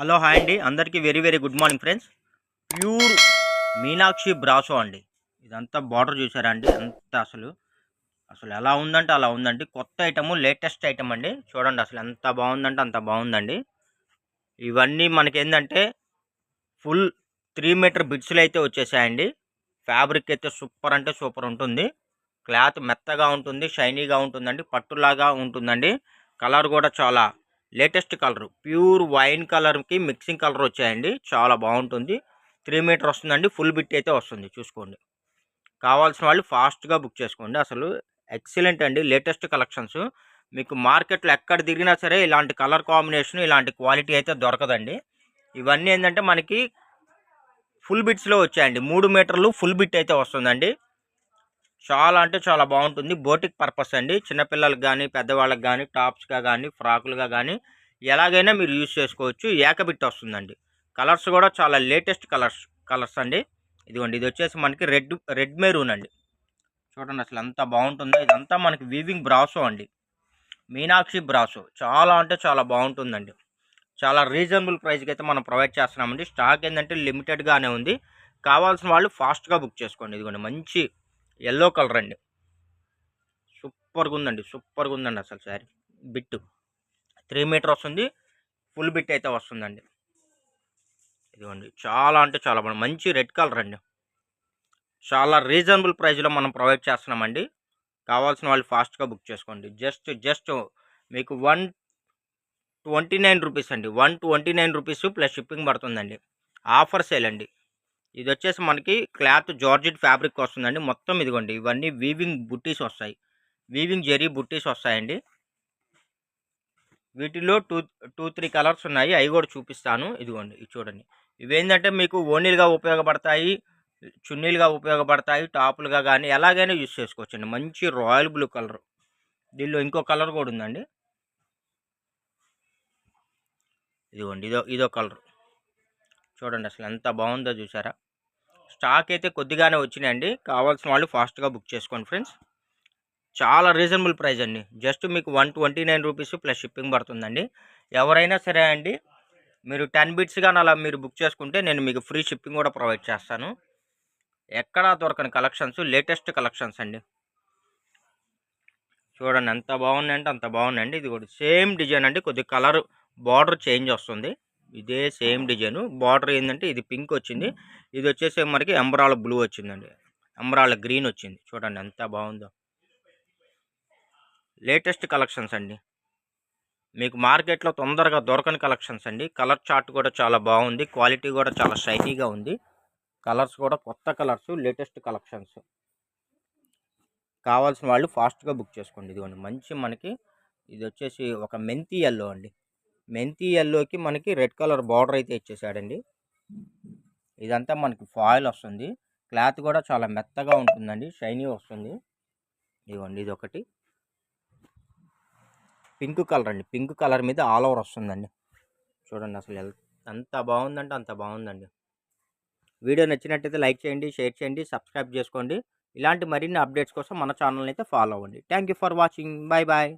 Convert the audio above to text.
Hello hi అండి. అందరికీ very very good morning friends. Pure Meenakshi brasso అండి. ఇదంతా బార్డర్ చూసారా అండి? అంత అసలు అసలు ఎలా ఉందంటే అలా ఉందండి. కొత్త ఐటము లేటెస్ట్ ఐటమ్ అండి. చూడండి అసలు ఎంత బాగుందంటే అంత బాగుందండి. ఇవన్నీ మనకి ఏంటంటే ఫుల్ త్రీ మీటర్ బిడ్స్లు అయితే వచ్చేసాయండి. ఫ్యాబ్రిక్ అయితే సూపర్ అంటే సూపర్ ఉంటుంది. క్లాత్ మెత్తగా ఉంటుంది షైనీగా ఉంటుందండి పట్టులాగా ఉంటుందండి. కలర్ కూడా చాలా లేటెస్ట్ కలర్. ప్యూర్ వైన్ కలర్కి మిక్సింగ్ కలర్ వచ్చాయండి. చాలా బాగుంటుంది. త్రీ మీటర్ వస్తుందండి. ఫుల్ బిట్ అయితే వస్తుంది. చూసుకోండి. కావాల్సిన వాళ్ళు ఫాస్ట్గా బుక్ చేసుకోండి. అసలు ఎక్సలెంట్ అండి. Latest collections. మీకు మార్కెట్లో ఎక్కడ తిరిగినా సరే ఇలాంటి కలర్ కాంబినేషన్ ఇలాంటి క్వాలిటీ అయితే దొరకదండి. ఇవన్నీ ఏంటంటే మనకి ఫుల్ బిట్స్లో వచ్చాయండి. మూడు మీటర్లు ఫుల్ బిట్ అయితే వస్తుందండి. చాలా అంటే చాలా బాగుంటుంది. బోటిక్ పర్పస్ అండి. చిన్నపిల్లలకు కానీ పెద్దవాళ్ళకి కానీ టాప్స్గా కానీ ఫ్రాకులుగా కానీ ఎలాగైనా మీరు యూజ్ చేసుకోవచ్చు. ఏకబిట్ వస్తుందండి. కలర్స్ కూడా చాలా లేటెస్ట్ కలర్స్ కలర్స్ అండి. ఇదిగోండి ఇది వచ్చేసి మనకి రెడ్ రెడ్ మెరూన్ అండి. చూడండి అసలు ఎంత బాగుంటుందో. ఇదంతా మనకి వీవింగ్ బ్రాసో అండి. మీనాక్షి బ్రాసో. చాలా అంటే చాలా బాగుంటుందండి. చాలా రీజనబుల్ ప్రైస్కి అయితే మనం ప్రొవైడ్ చేస్తున్నామండి. స్టాక్ ఏంటంటే లిమిటెడ్గానే ఉంది. కావాల్సిన వాళ్ళు ఫాస్ట్గా బుక్ చేసుకోండి. ఇదిగోండి మంచి ఎల్లో కలర్ అండి. సూపర్గా ఉందండి సూపర్గా ఉందండి అసలు సారీ బిట్ త్రీ మీటర్ వస్తుంది ఫుల్ బిట్ అయితే వస్తుందండి. ఇదిగోండి చాలా అంటే చాలా బాగుంది. మంచి రెడ్ కలర్ అండి. చాలా రీజనబుల్ ప్రైస్లో మనం ప్రొవైడ్ చేస్తున్నామండి. కావాల్సిన వాళ్ళు ఫాస్ట్గా బుక్ చేసుకోండి. జస్ట్ జస్ట్ మీకు వన్ ట్వంటీ నైన్ రూపీస్ అండి. One twenty nine rupees plus shipping పడుతుందండి. ఆఫర్ సేల్ అండి. ఇది వచ్చేసి మనకి క్లాత్ జార్జెట్ ఫ్యాబ్రిక్ వస్తుందండి. మొత్తం ఇదిగోండి. ఇవన్నీ వీవింగ్ బుట్టీస్ వస్తాయి. వీవింగ్ జెరీ బుట్టీస్ వస్తాయండి. వీటిలో టూ టూ త్రీ కలర్స్ ఉన్నాయి. అవి కూడా చూపిస్తాను. ఇదిగోండి. ఇది చూడండి. ఇవేంటంటే మీకు ఓనీలుగా ఉపయోగపడతాయి చున్నీలుగా ఉపయోగపడతాయి టాపులుగా కానీ ఎలాగైనా యూజ్ చేసుకోవచ్చండి. మంచి రాయల్ బ్లూ కలర్. దీనిలో ఇంకో కలర్ కూడా ఉందండి. ఇదిగోండి. ఇదో ఇదో కలర్. చూడండి అసలు ఎంత బాగుందో చూసారా? స్టాక్ అయితే కొద్దిగానే వచ్చినాయండి. కావాల్సిన వాళ్ళు ఫాస్ట్గా బుక్ చేసుకోండి ఫ్రెండ్స్. చాలా రీజనబుల్ ప్రైస్ అండి. జస్ట్ మీకు one twenty nine rupees plus shipping పడుతుందండి. ఎవరైనా సరే అండి మీరు టెన్ బిట్స్ కానీ అలా మీరు బుక్ చేసుకుంటే నేను మీకు ఫ్రీ షిప్పింగ్ కూడా ప్రొవైడ్ చేస్తాను. ఎక్కడా దొరకని కలెక్షన్స్ లేటెస్ట్ కలెక్షన్స్ అండి. చూడండి ఎంత బాగుందంటే అంత బాగున్నాయండి. ఇది కూడా సేమ్ డిజైన్ అండి. కొద్ది కలర్ బార్డర్ చేంజ్ వస్తుంది. ఇదే సేమ్ డిజైన్. బార్డర్ ఏంటంటే ఇది పింక్ వచ్చింది. ఇది వచ్చేసి మనకి ఎంబ్రాల బ్లూ వచ్చిందండి. ఎంబ్రాల గ్రీన్ వచ్చింది. చూడండి ఎంత బాగుందో. లేటెస్ట్ కలెక్షన్స్ అండి. మీకు మార్కెట్లో తొందరగా దొరకని కలెక్షన్స్ అండి. కలర్ చార్ట్ కూడా చాలా బాగుంది. క్వాలిటీ కూడా చాలా షైనీగా ఉంది. కలర్స్ కూడా కొత్త కలర్స్ లేటెస్ట్ కలెక్షన్స్. కావాల్సిన వాళ్ళు ఫాస్ట్గా బుక్ చేసుకోండి. ఇదిగోండి మంచి మనకి ఇది వచ్చేసి ఒక మెంతి ఎల్లో అండి. మెంతి ఎల్లోకి మనకి రెడ్ కలర్ బార్డర్ అయితే ఇచ్చేసాడండి. ఇదంతా మనకి ఫాయిల్ వస్తుంది. క్లాత్ కూడా చాలా మెత్తగా ఉంటుందండి. షైనీ వస్తుంది. ఇదిగోండి ఇది ఒకటి పింక్ కలర్ అండి. పింక్ కలర్ మీద ఆల్ ఓవర్ వస్తుందండి. చూడండి అసలు ఎంత బాగుందంటే అంత బాగుందండి. వీడియో నచ్చినట్టయితే లైక్ చేయండి షేర్ చేయండి సబ్స్క్రైబ్ చేసుకోండి. ఇలాంటి మరిన్ని అప్డేట్స్ కోసం మన ఛానల్ని అయితే ఫాలో అవ్వండి. Thank you for watching. Bye bye